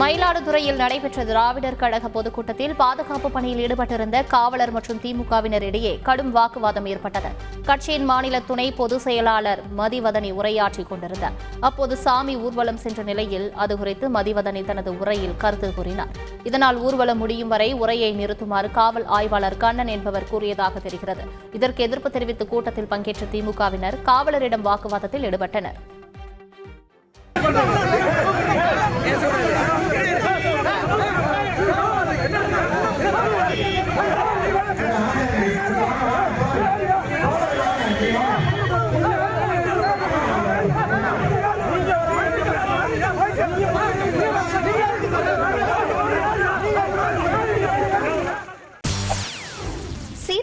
மயிலாடுதுறையில் நடைபெற்ற திராவிடர் கழக பொதுக்கூட்டத்தில் பாதுகாப்பு பணியில் ஈடுபட்டிருந்த காவலர் மற்றும் திமுகவினரிடையே கடும் வாக்குவாதம் ஏற்பட்டது. கட்சியின் மாநில துணை பொதுச் செயலாளர் மதிவதனி உரையாற்றிக் கொண்டிருந்தார். அப்போது சாமி ஊர்வலம் சென்ற நிலையில் அது குறித்து மதிவதனி தனது உரையில் கருத்து கூறினார். இதனால் ஊர்வலம் முடியும் வரை உரையை நிறுத்துமாறு காவல் ஆய்வாளர் கண்ணன் என்பவர் கூறியதாக தெரிகிறது. இதற்கு எதிர்ப்பு தெரிவித்து கூட்டத்தில் பங்கேற்ற திமுகவினர் காவலரிடம் வாக்குவாதத்தில் ஈடுபட்டனர்.